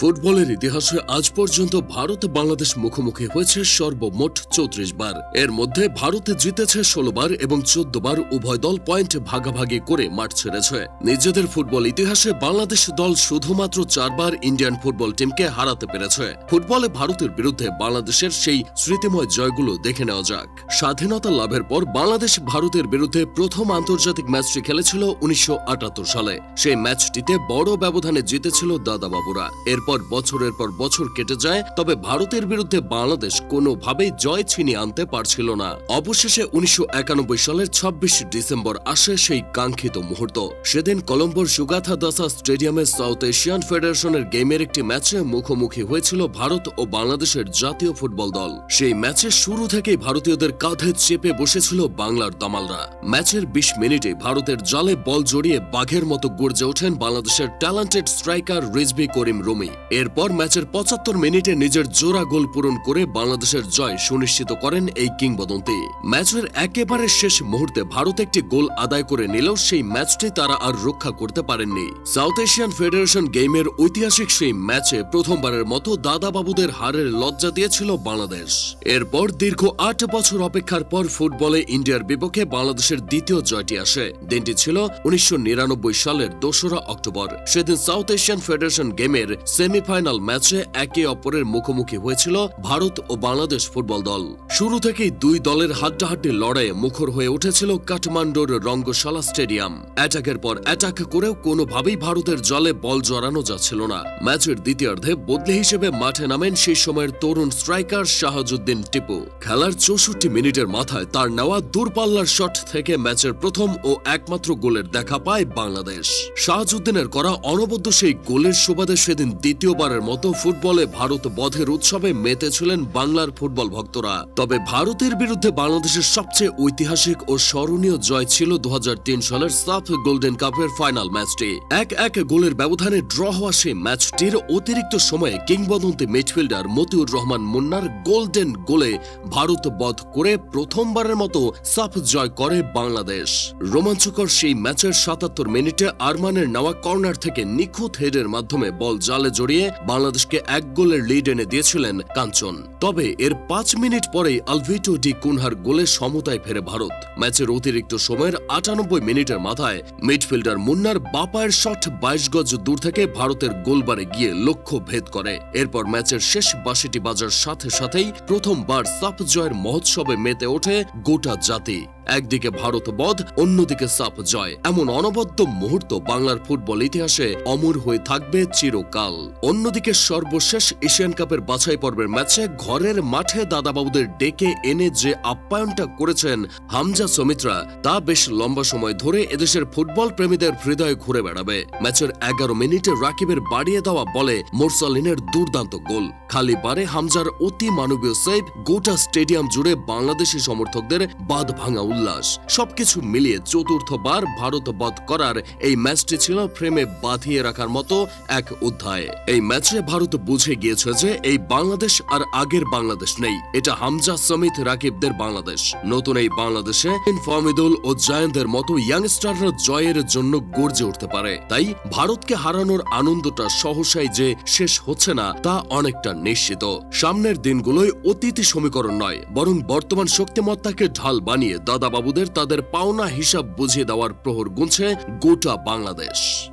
ফুটবলের ইতিহাসে আজ পর্যন্ত ভারত বাংলাদেশ মুখোমুখি হয়েছে সর্বমোট চৌত্রিশ বার। এর মধ্যে ভারতে জিতেছে ষোলো বার এবং চোদ্দ বার উভয় দল পয়েন্ট ভাগাভাগি করে মাঠ ছেড়েছে। নিজেদের ফুটবল ইতিহাসে বাংলাদেশ দল শুধুমাত্র চারবার ইন্ডিয়ান ফুটবল টিমকে হারাতে পেরেছে। ফুটবলে ভারতের বিরুদ্ধে বাংলাদেশের সেই স্মৃতিময় জয়গুলো দেখে নেওয়া যাক। স্বাধীনতা লাভের পর বাংলাদেশ ভারতের বিরুদ্ধে প্রথম আন্তর্জাতিক ম্যাচটি খেলেছিল উনিশশো আটাত্তর সালে। সেই ম্যাচটিতে বড় ব্যবধানে জিতেছিল দাদাবাবুরা। এরপর বছরের পর বছর কেটে যায়, তবে ভারতের বিরুদ্ধে বাংলাদেশ কোনোভাবেই জয় ছিনিয়ে আনতে পারছিল না। অবশেষে উনিশশো একানব্বই সালের ছাব্বিশ ডিসেম্বর আসে সেই কাঙ্ক্ষিত মুহূর্ত। সেদিন কলম্বোর সুগাথা দাসা স্টেডিয়ামে সাউথ এশিয়ান ফেডারেশনের গেমের একটি ম্যাচে মুখোমুখি হয়েছিল ভারত ও বাংলাদেশের জাতীয় ফুটবল দল। সেই ম্যাচের শুরু থেকেই ভারতীয়দের কাঁধে চেপে বসেছিল বাংলার দামালরা। ম্যাচের বিশ মিনিটে ভারতের জালে বল জড়িয়ে বাঘের মতো গর্জে ওঠেন বাংলাদেশের ট্যালেন্টেড স্ট্রাইকার রিজভি করিম রুমি। এরপর ম্যাচের পঁচাত্তর মিনিটে নিজের জোড়া গোল পূরণ করে বাংলাদেশের জয় সুনিশ্চিত করেন এই কিংবদন্তি। ম্যাচের একেবারে শেষ মুহূর্তে ভারত একটি গোল আদায় করে নিলেও সেই ম্যাচটি তারা আর রক্ষা করতে পারেননি। সাউথ এশিয়ান ফেডারেশন গেমের ঐতিহাসিক সেই ম্যাচে প্রথমবারের মতো দাদাবাবুদের হারের লজ্জা দিয়েছিল বাংলাদেশ। এরপর দীর্ঘ আট বছর অপেক্ষার পর ফুটবলে ইন্ডিয়ার বিপক্ষে বাংলাদেশের দ্বিতীয় জয়টি আসে। দিনটি ছিল উনিশশো নিরানব্বই সালের দোসরা অক্টোবর। সেদিন সাউথ এশিয়ান ফেডারেশন গেমের সেমিফাইনাল ম্যাচে একে অপরের মুখোমুখি হয়েছিল ভারত ও বাংলাদেশ ফুটবল দল। শুরু থেকেই দুই দলের হাড্ডাহাড্ডি লড়াইয়ে মুখর হয়ে উঠেছিল কাঠমান্ডুর রঙ্গশালা স্টেডিয়াম। অ্যাটাকের পর অ্যাটাক করেও কোনোভাবেই ভারতের জলে বল জড়ানো যাচ্ছিল না। ম্যাচের দ্বিতীয়ার্ধে বদলি হিসেবে মাঠে নামেন সেই সময়ের তরুণ স্ট্রাইকার শাহাজুদ্দিন টিপু। খেলার চৌষট্টি মিনিটের মাথায় তার নেওয়া দূরপাল্লার শট থেকে ম্যাচের প্রথম ও একমাত্র গোলের দেখা পায় বাংলাদেশ। শাহাজুদ্দিনের করা অনবদ্য সেই গোলের সুবাদে সেদিন দ্বিতীয়বারের মতো ফুটবলে ভারত বধের উৎসবে মেতেছিলেন বাংলার ফুটবল ভক্তরা। তবে ভারতের বিরুদ্ধে বাংলাদেশের সবচেয়ে ঐতিহাসিক ও স্মরণীয় জয় ছিল দু সালের সাফ গোল্ডেন কাপের ফাইনাল ম্যাচটি। এক এক গোলের ব্যবধানে ড্র হওয়া সেই ম্যাচটির অতিরিক্ত সময়ে কিংবদন্তি মিডফিল্ডার মতিউর রহমান মুন্নার গোল্ডেন গোলে ভারত বধ করে প্রথমবারের মতো সাফ জয় করে বাংলাদেশ। রোমাঞ্চকর সেই ম্যাচের সাতাত্তর মিনিটে আরমানের নেওয়া কর্নার থেকে নিখুঁত হেডের মাধ্যমে বল জালে জড়িয়ে বাংলাদেশকে এক গোলের লিড এনে দিয়েছিলেন কাঞ্চন। তবে এর পাঁচ মিনিট পরেই আলভিটো ডি কুনহার গোলে সমতায় ফেরে ভারত। ম্যাচের অতিরিক্ত সময়ের আটানব্বই মিনিটের মাথায় মিডফিল্ডার মুন্নার বাপায়ের শট বাইশ গজ দূর থেকে ভারতের গোলবারে গিয়ে লক্ষ্য ভেদ করে। এরপর ম্যাচের শেষ বাসিটি বাজার সাথে সাথেই প্রথমবার সাপ জয়ের মহোৎসবে মেতে ওঠে গোটা জাতি। একদিকে ভারত বধ, অন্যদিকে সাপ জয়। এমন অনবদ্য মুহূর্ত বাংলার ফুটবল ইতিহাসে অমর হয়ে থাকবে চিরকাল। অন্যদিকে সর্বশেষ এশিয়ান কাপের বাছাই পর্বের ম্যাচে ঘরের মাঠে দাদাবাবুদের ডেকে এনে যে আপ্যায়নটা করেছেন হামজা সমিত্রা, তা বেশ লম্বা সময় ধরে এদেশের ফুটবল প্রেমীদের হৃদয়ে ঘুরে বেড়াবে। ম্যাচের এগারো মিনিটে রাকিবের বাড়িয়ে দেওয়া বলে মোরসালিনের দুর্দান্ত গোল। খালি পারে হামজার অতি মানবীয় সেভ গোটা স্টেডিয়াম জুড়ে বাংলাদেশি সমর্থকদের বাদ ভাঙা উল্লাস। সবকিছু মিলিয়ে চতুর্থবার ভারত বধ করার এই ম্যাচটি ছিল ফ্রেমে বাঁধিয়ে রাখার মতো এক অধ্যায়। এই ম্যাচে ভারত বুঝে গিয়েছে যে এই বাংলাদেশ আর আগের বাংলাদেশ নেই। এটা হামজা সমিত রাকিবদের বাংলাদেশ। নতুন এই বাংলাদেশে ফমিদুল ও জয়ন্তের মতো ইয়াংস্টাররা জয়ের জন্য গর্জে উঠতে পারে। তাই ভারতকে হারানোর আনন্দটা সহসাই যে শেষ হচ্ছে না, তা অনেকটা নিশ্চিত। সামনের দিনগুলোই অতীতি সমীকরণ নয়, বরং বর্তমান শক্তিমত্তাকে ঢাল বানিয়ে দাদাবাবুদের তাদের পাওনা হিসাব বুঝিয়ে দেওয়ার প্রহর গুনছে গোটা বাংলাদেশ।